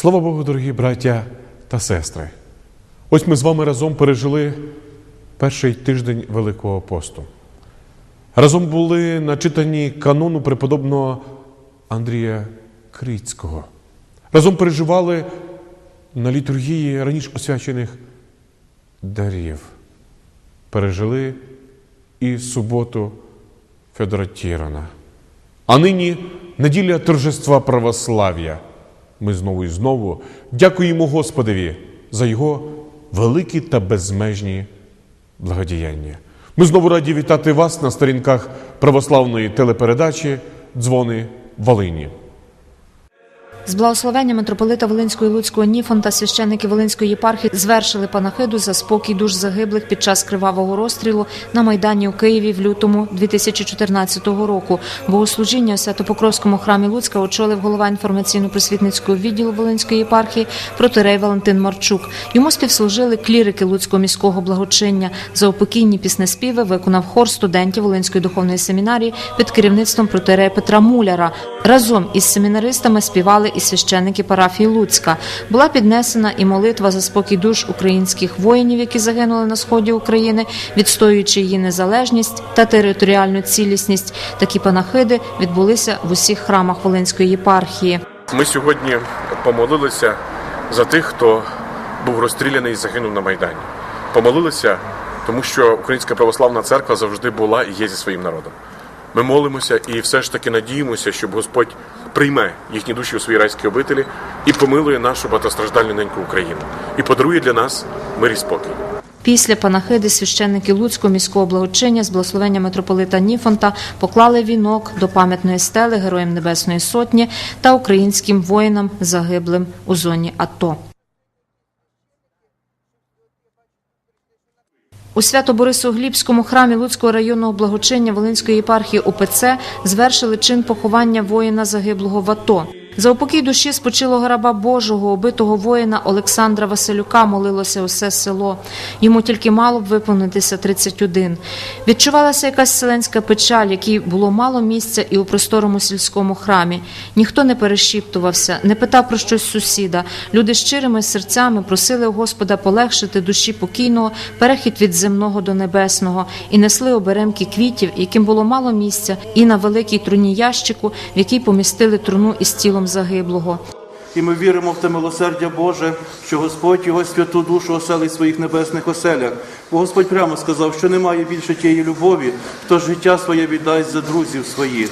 Слава Богу, дорогі браття та сестри. Ось ми з вами разом пережили перший тиждень Великого посту. Разом були начитані канону преподобного Андрія Крицького. Разом переживали на літургії раніше освячених дарів. Пережили і суботу Федора Тірона. А нині неділя торжества православ'я. Ми знову і знову дякуємо Господові за його великі та безмежні благодіяння. Ми знову раді вітати вас на сторінках православної телепередачі Дзвони Волині. З благословення митрополита Волинського і Луцького Ніфон та священники Волинської єпархії звершили панахиду за спокій душ загиблих під час кривавого розстрілу на Майдані у Києві в лютому 2014 року. Богослужіння у Святопокровському храмі Луцька очолив голова інформаційно-просвітницького відділу Волинської єпархії протирей Валентин Марчук. Йому співслужили клірики Луцького міського благочиння. За упокійні піснеспіви виконав хор студентів Волинської духовної семінарії під керівництвом протирея Петра Муляра. Разом із семінаристами співали і священники парафії Луцька. Була піднесена і молитва за спокій душ українських воїнів, які загинули на сході України, відстоюючи її незалежність та територіальну цілісність. Такі панахиди відбулися в усіх храмах Волинської єпархії. Ми сьогодні помолилися за тих, хто був розстріляний і загинув на Майдані. Помолилися, тому що Українська православна церква завжди була і є зі своїм народом. Ми молимося і все ж таки надіємося, щоб Господь прийме їхні душі у свої райські обителі і помилує нашу багатостраждальну неньку Україну і подарує для нас мир і спокій. Після панахиди священники Луцького міського благочиння з благословення митрополита Ніфонта поклали вінок до пам'ятної стели Героям Небесної Сотні та українським воїнам загиблим у зоні АТО. У Свято-Борисоглібському храмі Луцького районного благочиння Волинської єпархії УПЦ звершили чин поховання воїна загиблого в АТО. За упокій душі спочилого раба Божого, убитого воїна Олександра Василюка, молилося усе село. Йому тільки мало б виповнитися 31. Відчувалася якась селенська печаль, якій було мало місця і у просторому сільському храмі. Ніхто не перешіптувався, не питав про щось сусіда. Люди щирими серцями просили у Господа полегшити душі покійного перехід від земного до небесного і несли оберемки квітів, яким було мало місця, і на великій труні ящику, в який помістили труну із тілом загиблого. І ми віримо в те милосердя Боже, що Господь його святу душу оселить в своїх небесних оселях. Бо Господь прямо сказав, що немає більше тієї любові, хто життя своє віддасть за друзів своїх.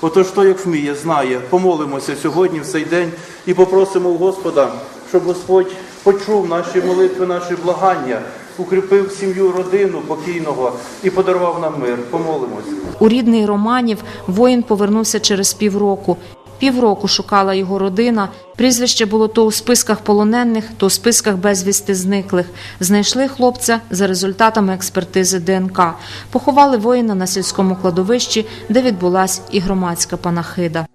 Отож, хто як вміє, знає, помолимося сьогодні, в цей день, і попросимо у Господа, щоб Господь почув наші молитви, наші благання, укріпив сім'ю, родину покійного і подарував нам мир. Помолимось. У рідний Романів воїн повернувся через півроку. Півроку шукала його родина. Прізвище було то у списках полонених, то у списках безвісти зниклих. Знайшли хлопця за результатами експертизи ДНК. Поховали воїна на сільському кладовищі, де відбулася і громадська панахида.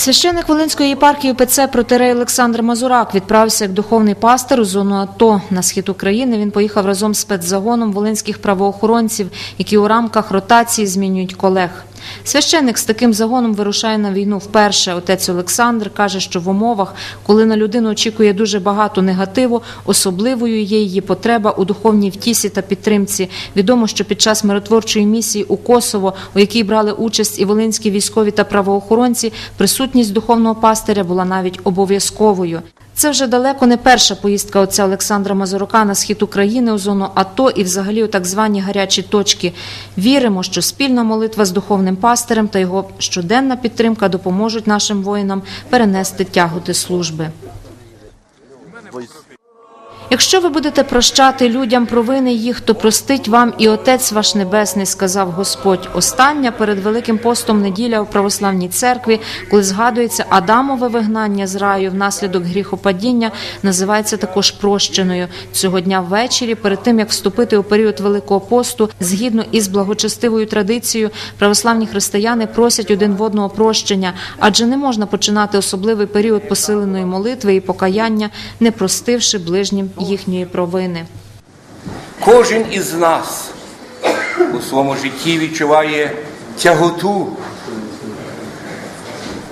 Священник Волинської єпархії ПЦ протирей Олександр Мазурак відправився як духовний пастор у зону АТО. На схід України він поїхав разом з спецзагоном волинських правоохоронців, які у рамках ротації змінюють колег. Священник з таким загоном вирушає на війну вперше. Отець Олександр каже, що в умовах, коли на людину очікує дуже багато негативу, особливою є її потреба у духовній втісі та підтримці. Відомо, що під час миротворчої місії у Косово, у якій брали участь і волинські військові та правоохоронці, присутність духовного пастиря була навіть обов'язковою. Це вже далеко не перша поїздка отця Олександра Мазурука на схід України у зону АТО і взагалі у так звані гарячі точки. Віримо, що спільна молитва з духовним пастирем та його щоденна підтримка допоможуть нашим воїнам перенести тяготи служби. Якщо ви будете прощати людям провини їх, то простить вам і Отець ваш Небесний, сказав Господь. Остання перед Великим постом неділя у православній церкві, коли згадується Адамове вигнання з раю внаслідок гріхопадіння, називається також прощеною. Цього дня ввечері, перед тим як вступити у період Великого посту, згідно із благочестивою традицією, православні християни просять один в одного прощення, адже не можна починати особливий період посиленої молитви і покаяння, не простивши ближнім їхньої провини. Кожен із нас у своєму житті відчуває тяготу,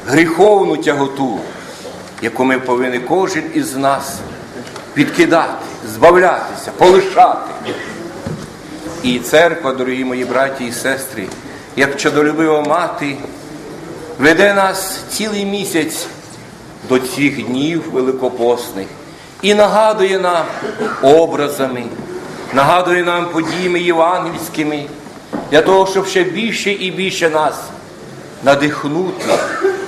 гріховну тяготу, яку ми повинні кожен із нас відкидати, збавлятися, полишати. І церква, дорогі мої браті і сестри, як чадолюбива мати, веде нас цілий місяць до цих днів великопосних і нагадує нам образами, нагадує нам подіями євангельськими, для того, щоб ще більше і більше нас надихнути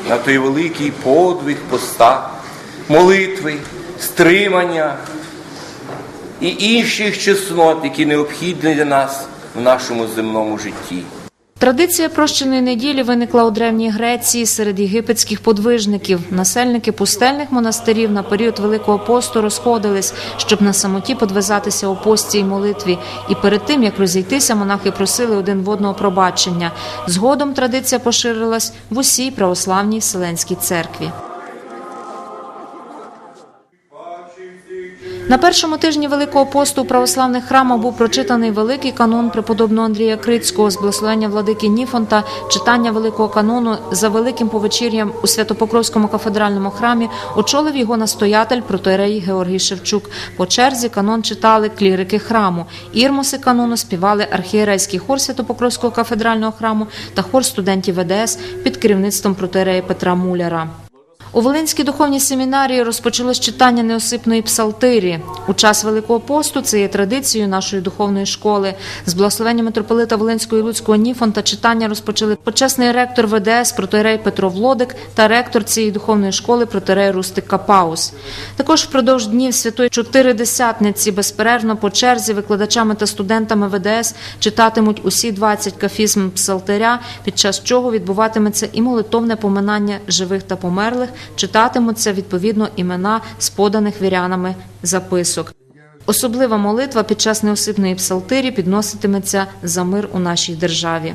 на той великий подвиг поста, молитви, стримання і інших чеснот, які необхідні для нас в нашому земному житті. Традиція прощеної неділі виникла у Древній Греції серед єгипетських подвижників. Насельники пустельних монастирів на період Великого посту розходились, щоб на самоті подвизатися у пості й молитві. І перед тим як розійтися, монахи просили один в одного пробачення. Згодом традиція поширилась в усій православній Вселенській церкві. На першому тижні Великого посту у православних храмах був прочитаний великий канон преподобного Андрія Крицького з благословення владики Ніфонта, читання великого канону за великим повечір'ям у Святопокровському кафедральному храмі очолив його настоятель протоерей Георгій Шевчук. По черзі канон читали клірики храму. Ірмоси канону співали архієрейський хор Святопокровського кафедрального храму та хор студентів ВДС під керівництвом протоерея Петра Муляра. У Волинській духовній семінарії розпочалось читання неосипної псалтирі. У час Великого посту це є традицією нашої духовної школи. З благословення митрополита Волинського і Луцького Ніфонта читання розпочали почесний ректор ВДС протоірей Петро Влодик та ректор цієї духовної школи протоірей Рустик Капаус. Також впродовж днів святої чотиридесятниці безперервно по черзі викладачами та студентами ВДС читатимуть усі 20 кафізм псалтиря, під час чого відбуватиметься і молитовне поминання живих та померлих, читатимуться відповідно імена з поданих вірянами записок. Особлива молитва під час неосипної псалтирі підноситиметься за мир у нашій державі.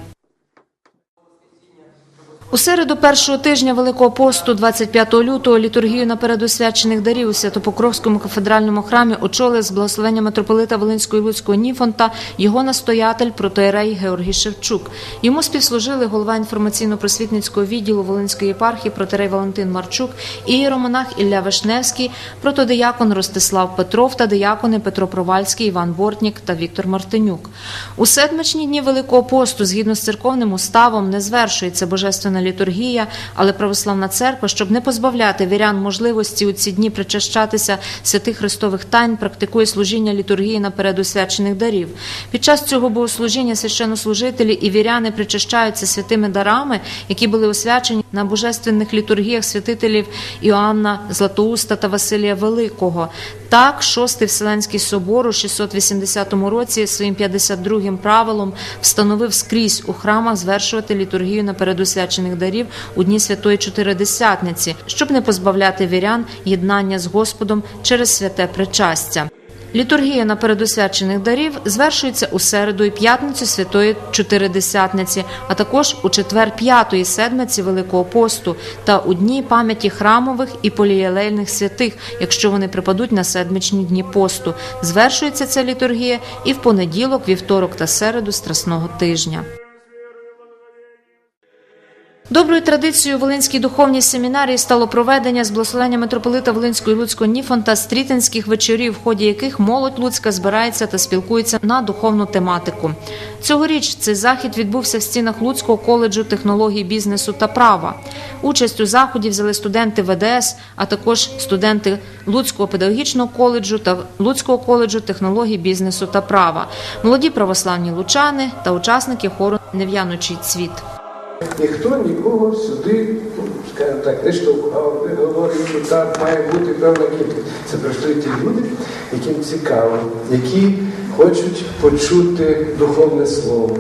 У середу першого тижня Великого посту, 25 лютого, літургію на передосвячених дарів у Святопокровському кафедральному храмі очолив з благословення митрополита Волинського і Луцького Ніфонта його настоятель протоерей Георгій Шевчук. Йому співслужили голова інформаційно-просвітницького відділу Волинської єпархії протоерей Валентин Марчук, ієромонах Ілля Вишневський, протодиякон Ростислав Петров та диякони Петро Провальський, Іван Бортнік та Віктор Мартинюк. У седмичні дні Великого посту, згідно з церковним уставом, не звершується божественна літургія, але православна церква, щоб не позбавляти вірян можливості у ці дні причащатися святих Христових тайн, практикує служіння літургії на передосвячених дарів. Під час цього богослужіння священнослужителі і віряни причащаються святими дарами, які були освячені на божественних літургіях святителів Іоанна Златоуста та Василія Великого. Так, Шостий Вселенський собор у 680 році своїм 52-м правилом встановив скрізь у храмах звершувати літургію на передосвячених дарів у дні Святої Чотиридесятниці, щоб не позбавляти вірян єднання з Господом через святе причастя. Літургія на передосвячених дарів звершується у середу і п'ятницю Святої Чотиридесятниці, а також у четвер п'ятої седмиці Великого посту та у дні пам'яті храмових і полієлейних святих, якщо вони припадуть на седмичні дні посту. Звершується ця літургія і в понеділок, вівторок та середу Страсного тижня. Доброю традицією Волинській духовній семінарії стало проведення з благословення митрополита Волинського і Луцького Ніфонта стрітинських вечорів, в ході яких молодь Луцька збирається та спілкується на духовну тематику. Цьогоріч цей захід відбувся в стінах Луцького коледжу технологій бізнесу та права. Участь у заході взяли студенти ВДС, а також студенти Луцького педагогічного коледжу та Луцького коледжу технологій бізнесу та права, молоді православні лучани та учасники хору Нев'яночий цвіт. Ніхто нікого сюди, ну, скажімо так, не штовхав, не говорив, що так має бути певна кількість. Це прийшли ті люди, яким цікаво, які хочуть почути духовне слово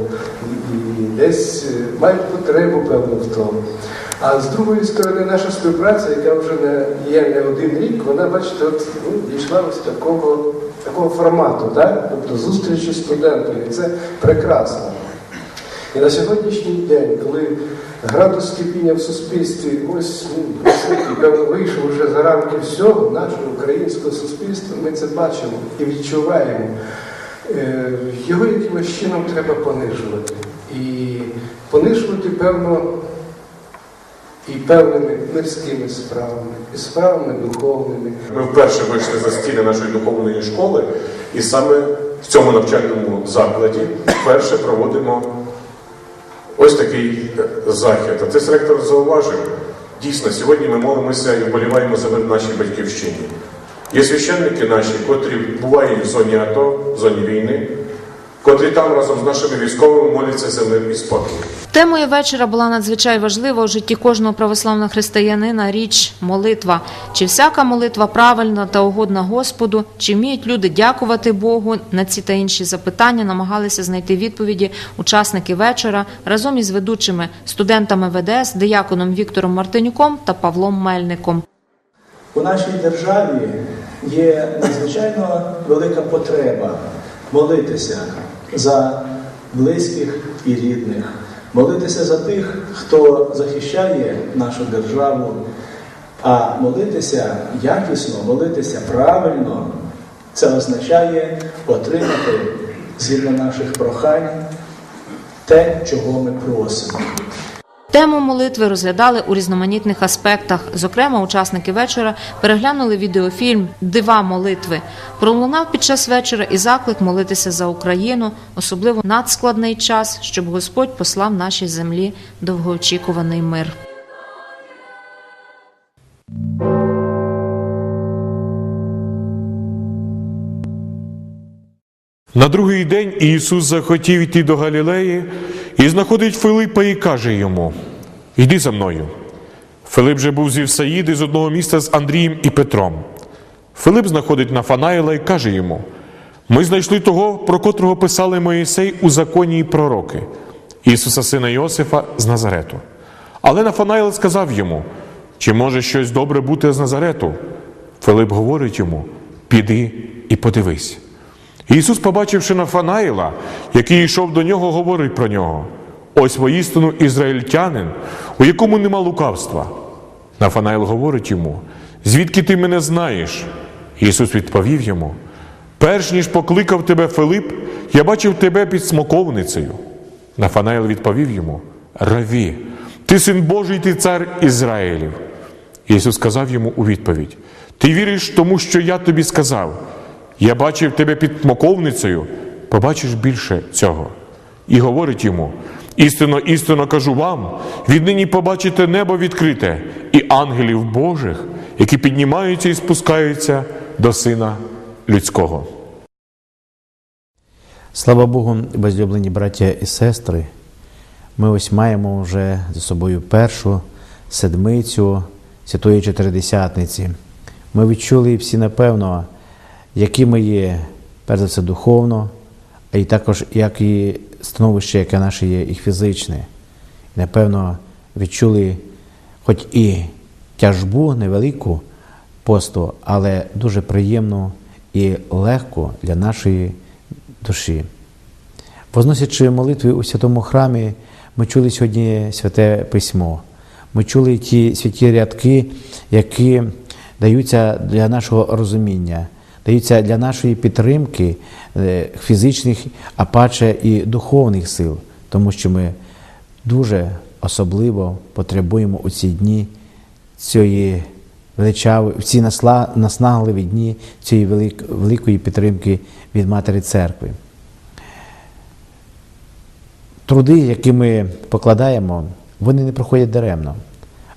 і десь е, мають потребу певну в тому. А з другої сторони, наша співпраця, яка вже не є не один рік, вона, бачите, от, ну, дійшла ось такого, такого формату, так? тобто зустрічі з студентами. І це прекрасно. І на сьогоднішній день, коли градус кипіння в суспільстві ось ну, вийшов вже за рамки всього нашого українського суспільства, ми це бачимо і відчуваємо. Е, Його якимось чином треба понижувати. і понишувати, певно, і певними мирськими справами, і справами духовними. Ми вперше вийшли за стіни нашої духовної школи, і саме в цьому навчальному закладі вперше проводимо ось такий захід. А це ректор зауважив. Дійсно, сьогодні ми молимося і вболіваємо за нашій батьківщині. Є священники наші, котрі бувають в зоні АТО, в зоні війни, котрі там разом з нашими військовими моляться за мир і спокій. Темою вечора була надзвичай важлива у житті кожного православного християнина річ молитва. Чи всяка молитва правильна та угодна Господу, чи вміють люди дякувати Богу на ці та інші запитання, намагалися знайти відповіді учасники вечора разом із ведучими студентами ВДС, дияконом Віктором Мартинюком та Павлом Мельником. У нашій державі є надзвичайно велика потреба молитися за близьких і рідних, молитися за тих, хто захищає нашу державу, а молитися якісно, молитися правильно, це означає отримати згідно наших прохань те, чого ми просимо. Тему молитви розглядали у різноманітних аспектах. Зокрема, учасники вечора переглянули відеофільм Дива молитви. Пролунав під час вечора і заклик молитися за Україну, особливо надскладний час, щоб Господь послав нашій землі довгоочікуваний мир. На другий день Ісус захотів йти до Галілеї і знаходить Филипа і каже йому: Йди за мною. Филип же був зі Всаїди з одного міста з Андрієм і Петром. Филип знаходить Нафанаїла і каже йому: Ми знайшли того, про котрого писали Моїсей у законі і пророки, Ісуса, сина Йосифа з Назарету. Але Нафанаїл сказав йому: Чи може щось добре бути з Назарету? Филип говорить йому: Піди і подивись. Ісус, побачивши Нафанаїла, який йшов до нього, говорить про нього: ось воістину ізраїльтянин, у якому нема лукавства. Нафанаїл говорить йому: звідки ти мене знаєш? Ісус відповів йому: перш ніж покликав тебе Филип, я бачив тебе під смоковницею. Нафанаїл відповів йому: Раві, ти син Божий, ти цар Ізраїлів. Ісус сказав йому у відповідь: Ти віриш тому, що я тобі сказав. Я бачив тебе під смоковницею, побачиш більше цього. І говорить йому: істинно, істинно кажу вам, віднині побачите небо відкрите і ангелів Божих, які піднімаються і спускаються до Сина Людського. Слава Богу, возлюблені браття і сестри, ми ось маємо вже за собою першу седмицю Святої Чотиридесятниці. Ми відчули всі, напевно, які ми є, перш за все, духовно, а й також як і становище, яке наше є, і фізичне. І, напевно, відчули хоч і тяжбу невелику посту, але дуже приємну і легку для нашої душі. Возносячи молитви у святому храмі, ми чули сьогодні святе письмо. Ми чули ті святі рядки, які даються для нашого розуміння, даються для нашої підтримки е, фізичних, а паче і духовних сил, тому що ми дуже особливо потребуємо у ці дні цієї величавої, в ці наснагливі дні цієї великої підтримки від Матері Церкви. Труди, які ми покладаємо, вони не проходять даремно.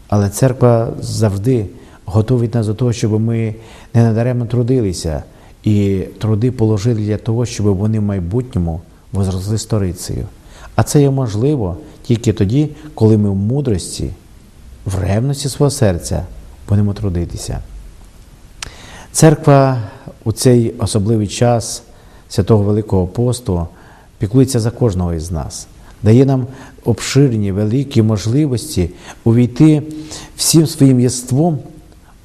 Але церква завжди готовить нас до того, щоб ми не надаремно трудилися і труди положили для того, щоб вони в майбутньому возросли сторицею. А це є можливо тільки тоді, коли ми в мудрості, в ревності свого серця будемо трудитися. Церква у цей особливий час святого Великого посту піклується за кожного із нас, дає нам обширні, великі можливості увійти всім своїм єством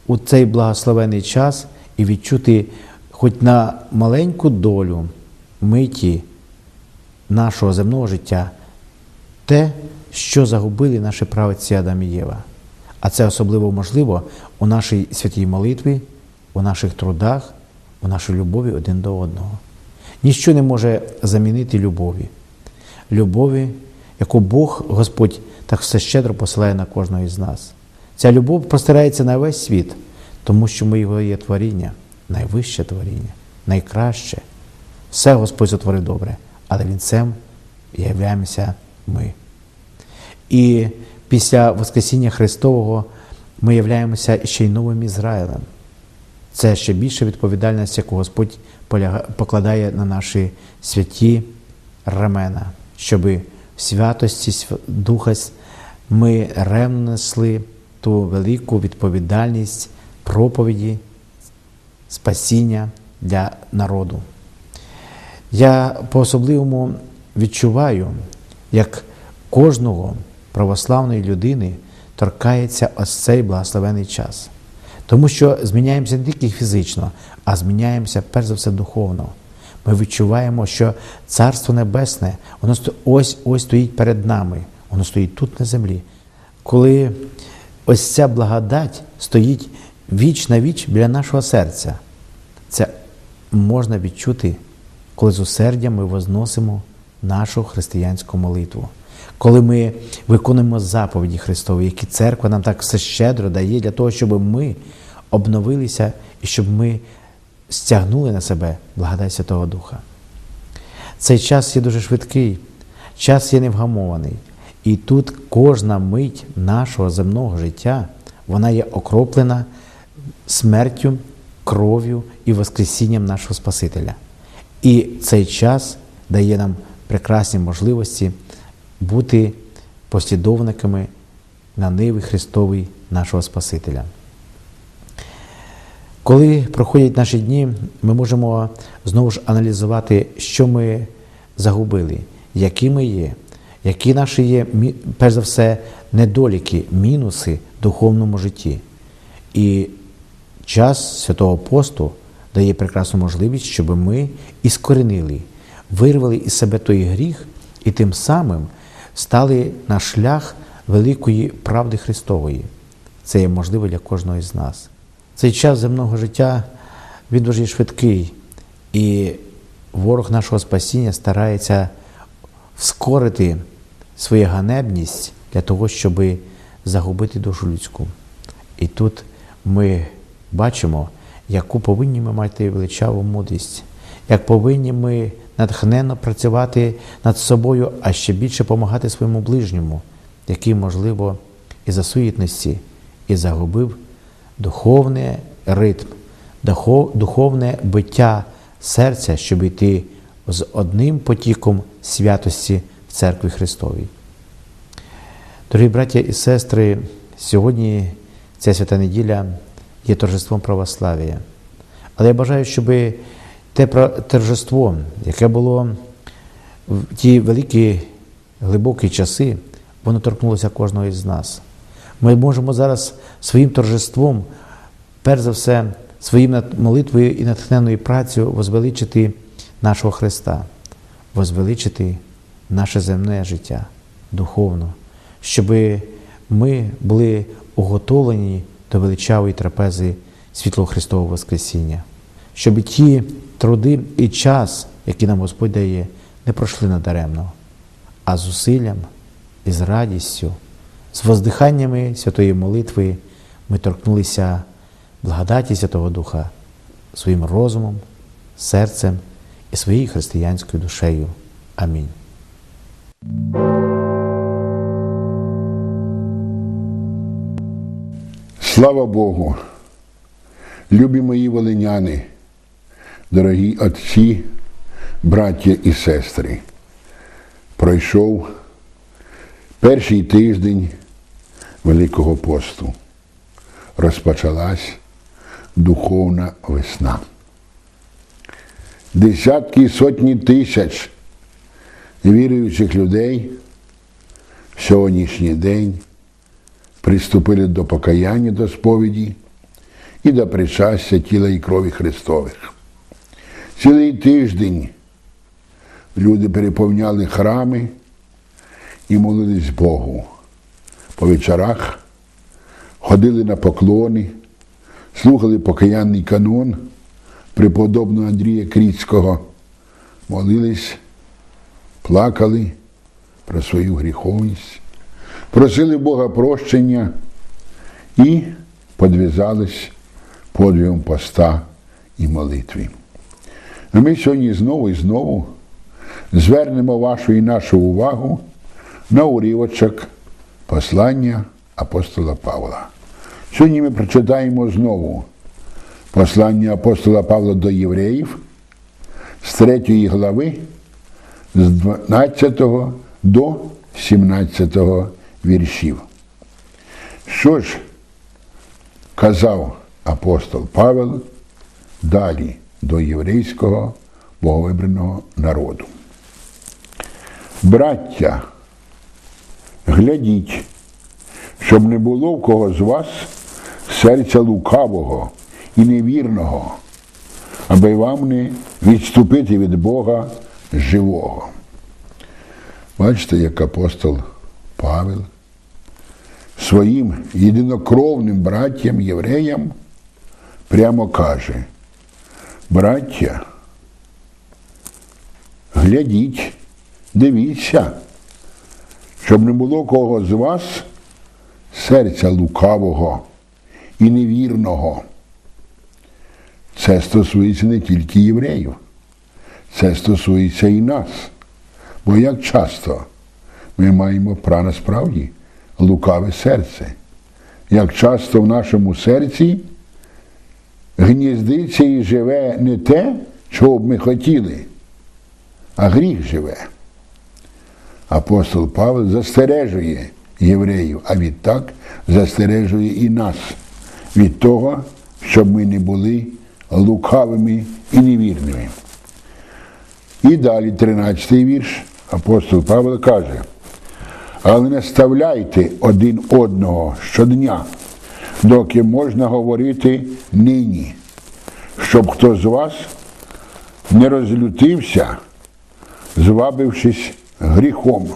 у цей благословений час і відчути хоч на маленьку долю миті нашого земного життя те, що загубили наші праведці Адам і Єва. А це особливо можливо у нашій святій молитві, у наших трудах, у нашій любові один до одного. Ніщо не може замінити любові. Любові, яку Бог Господь так все щедро посилає на кожного із нас. Ця любов простирається на весь світ, тому що ми його є творіння, найвище творіння, найкраще. Все Господь сотворив добре, але Вінцем являємося ми. І після Воскресіння Христового ми являємося ще й новим Ізраїлем. Це ще більша відповідальність, яку Господь покладає на наші святі рамена, щоб в святості св- Духа ми ревно несли ту велику відповідальність проповіді, спасіння для народу. Я по-особливому відчуваю, як кожного православної людини торкається ось цей благословений час. Тому що зміняємося не тільки фізично, а зміняємося перш за все духовно. Ми відчуваємо, що Царство Небесне, воно ось ось стоїть перед нами, воно стоїть тут на землі. Коли ось ця благодать стоїть віч на віч біля нашого серця, це можна відчути, коли з усердям ми возносимо нашу християнську молитву. Коли ми виконуємо заповіді Христові, які церква нам так все щедро дає для того, щоб ми обновилися і щоб ми стягнули на себе благодать Святого Духа. Цей час є дуже швидкий, час є невгамований. І тут кожна мить нашого земного життя, вона є окроплена смертю, кров'ю і Воскресінням нашого Спасителя. І цей час дає нам прекрасні можливості бути послідовниками на ниві Христовій нашого Спасителя. Коли проходять наші дні, ми можемо знову ж аналізувати, що ми загубили, які ми є, які наші є, перш за все, недоліки, мінуси в духовному житті. І час святого посту дає прекрасну можливість, щоб ми іскоренили, вирвали із себе той гріх і тим самим стали на шлях великої правди Христової. Це є можливо для кожного із нас. Цей час земного життя він дуже швидкий, і ворог нашого спасіння старається вскорити свою ганебність для того, щоб загубити душу людську. І тут ми бачимо, яку повинні ми мати величаву мудрість, як повинні ми натхненно працювати над собою, а ще більше допомагати своєму ближньому, який, можливо, із-за суєтності і загубив духовний ритм, духовне биття серця, щоб йти з одним потіком святості церкві Христовій. Дорогі браття і сестри, сьогодні ця свята неділя є торжеством православ'я. Але я бажаю, щоб те торжество, яке було в ті великі глибокі часи, воно торкнулося кожного із нас. Ми можемо зараз своїм торжеством, перш за все, своїм молитвою і натхненною працею возвеличити нашого Христа, возвеличити наше земне життя духовно, щоб ми були уготовлені до величавої трапези світлого Христового Воскресіння, щоб ті труди і час, які нам Господь дає, не пройшли надаремно, а з зусиллям і з радістю, з воздиханнями святої молитви ми торкнулися благодаті Святого Духа своїм розумом, серцем і своєю християнською душею. Амінь. Слава Богу, любі мої волиняни, дорогі отці, браття і сестри. Пройшов перший тиждень Великого посту. Розпочалась духовна весна. Десятки сотні тисяч віруючих людей в сьогоднішній день приступили до покаяння до сповіді і до причастя тіла і крові Христових. Цілий тиждень люди переповняли храми і молились Богу. По вечорах ходили на поклони, слухали покаянний канон преподобного Андрія Кріцького, молились, плакали, про свою гріховність, просили Бога прощення і подвізались подвигом поста і молитві. А ми сьогодні знову і знову звернемо вашу і нашу увагу на уривочок послання апостола Павла. Сьогодні ми прочитаємо знову послання апостола Павла до євреїв з 3 глави з 12 до 17 віршів. Що ж казав апостол Павел далі до єврейського боговибраного народу? Браття, глядіть, щоб не було в кого з вас серця лукавого і невірного, аби вам не відступити від Бога живого. Бачите, як апостол Павел своїм єдинокровним браттям євреям прямо каже, браття, глядіть, дивіться, щоб не було кого з вас серця лукавого і невірного. Це стосується не тільки євреїв, це стосується і нас. Бо як часто ми маємо право насправді лукаве серце, як часто в нашому серці гніздиться і живе не те, чого б ми хотіли, а гріх живе. Апостол Павел застережує євреїв, а відтак застережує і нас від того, щоб ми не були лукавими і невірними. І далі 13-й вірш апостол Павло каже, але не ставляйте один одного щодня, доки можна говорити нині, щоб хто з вас не розлютився, звабившись гріхом.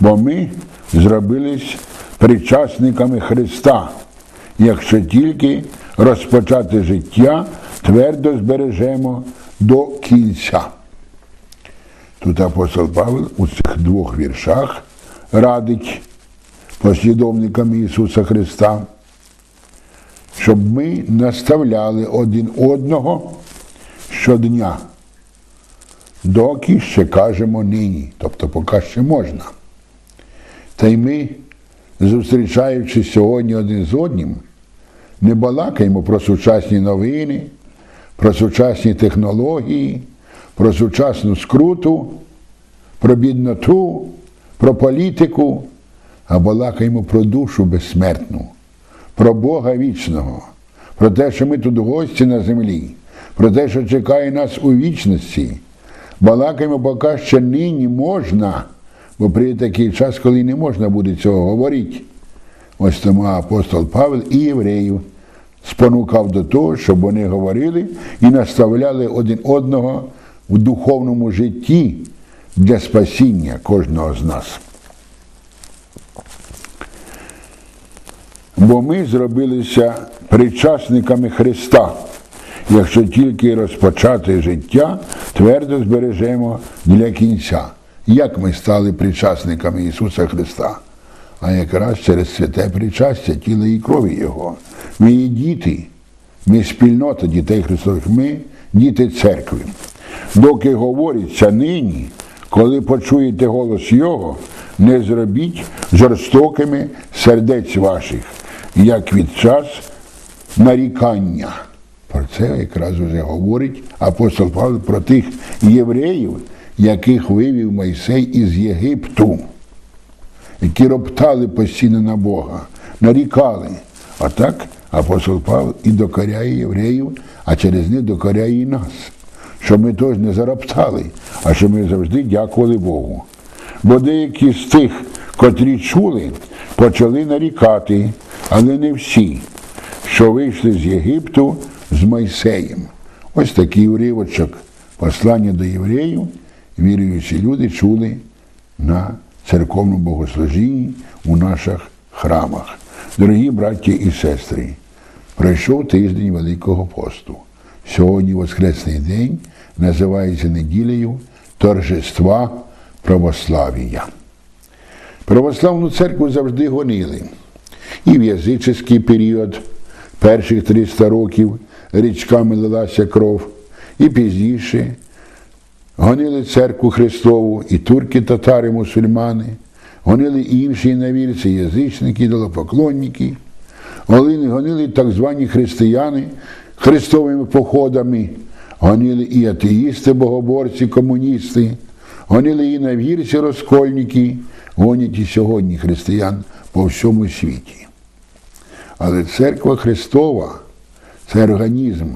Бо ми зробились причасниками Христа, якщо тільки розпочати життя твердо збережемо до кінця. Тут апостол Павел у цих двох віршах радить послідовникам Ісуса Христа, щоб ми наставляли один одного щодня, доки ще кажемо нині, тобто поки ще можна. Та й ми, зустрічаючись сьогодні один з одним, не балакаємо про сучасні новини, про сучасні технології, про сучасну скруту, про бідноту, про політику, а балакаємо про душу безсмертну, про Бога вічного, про те, що ми тут гості на землі, про те, що чекає нас у вічності. Балакаємо, поки ще нині можна, бо прийде такий час, коли не можна буде цього говорити. Ось тому апостол Павел і євреїв спонукав до того, щоб вони говорили і наставляли один одного в духовному житті для спасіння кожного з нас. Бо ми зробилися причасниками Христа, якщо тільки розпочати життя, твердо збережемо для кінця. Як ми стали причасниками Ісуса Христа? А якраз через святе причастя тіла і крові Його. Ми є діти, ми спільнота дітей Христових, ми діти церкви. Доки говориться нині, коли почуєте голос Його, не зробіть жорстокими сердець ваших, як від час нарікання. Про це якраз уже говорить апостол Павло про тих євреїв, яких вивів Мойсей із Єгипту, які роптали постійно на Бога, нарікали. А так апостол Павло і докоряє євреїв, а через них докоряє і нас. Щоб ми теж не зароптали, а щоб ми завжди дякували Богу. Бо деякі з тих, котрі чули, почали нарікати, але не всі, що вийшли з Єгипту з Мойсеєм. Ось такий уривочок послання до євреїв, віруючі люди чули на церковному богослужінні у наших храмах. Дорогі браті і сестри, пройшов тиждень Великого посту. Сьогодні Воскресний день називається неділею торжества православія. Православну церкву завжди гонили. І в язичний період, перших 300 років, річками лилася кров, і пізніше гонили церкву Христову, і турки, татари, мусульмани, гонили інші навірці, язичники, ідолопоклонники, гонили, гонили так звані християни христовими походами, гонили і атеїсти, богоборці, комуністи, гонили і навірці, розкольники, гонять і сьогодні християн по всьому світі. Але церква Христова це організм,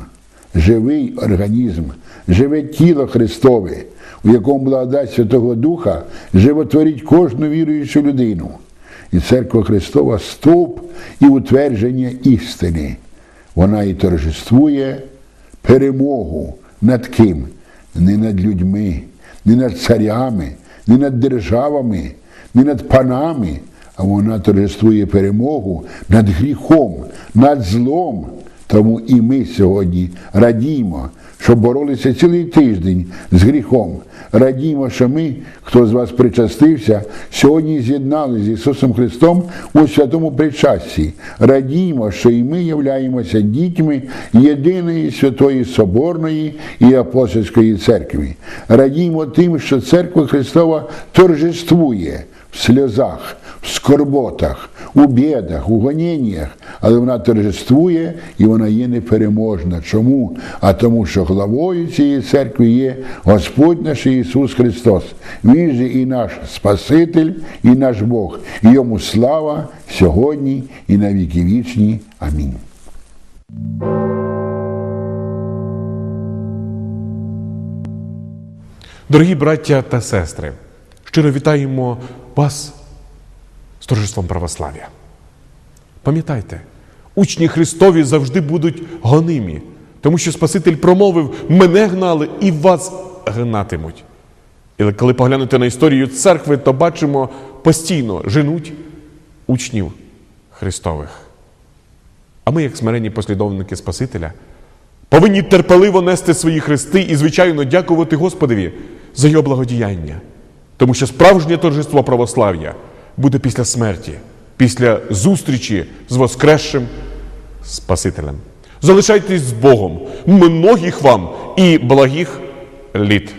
живий організм, живе тіло Христове, у якому благодать Святого Духа животворить кожну віруючу людину. І церква Христова стовп і утвердження істини. Вона і торжествує перемогу над ким? Не над людьми, не над царями, не над державами, не над панами, а вона торжествує перемогу над гріхом, над злом. Тому і ми сьогодні радіємо, що боролися цілий тиждень з гріхом. Радіємо, що ми, хто з вас причастився, сьогодні з'єднали з Ісусом Христом у святому причасті. Радіємо, що і ми являємося дітьми єдиної святої Соборної і апостольської церкви. Радіємо тим, що церква Христова торжествує в сльозах, в скорботах, у бідах, у гоніннях, але вона торжествує і вона є непереможна. Чому? А тому, що главою цієї церкви є Господь наш Ісус Христос. Він же і наш Спаситель, і наш Бог. І йому слава сьогодні і на віки вічні. Амінь. Дорогі браття та сестри, щиро вітаємо вас з торжеством православ'я. Пам'ятайте, учні Христові завжди будуть гонимі, тому що Спаситель промовив: мене гнали і вас гнатимуть. І коли поглянути на історію церкви, то бачимо постійно женуть учнів Христових. А ми, як смиренні послідовники Спасителя, повинні терпеливо нести свої хрести і, звичайно, дякувати Господові за його благодіяння. Тому що справжнє торжество православ'я буде після смерті, після зустрічі з Воскресшим Спасителем. Залишайтесь з Богом, многих вам і благих літ.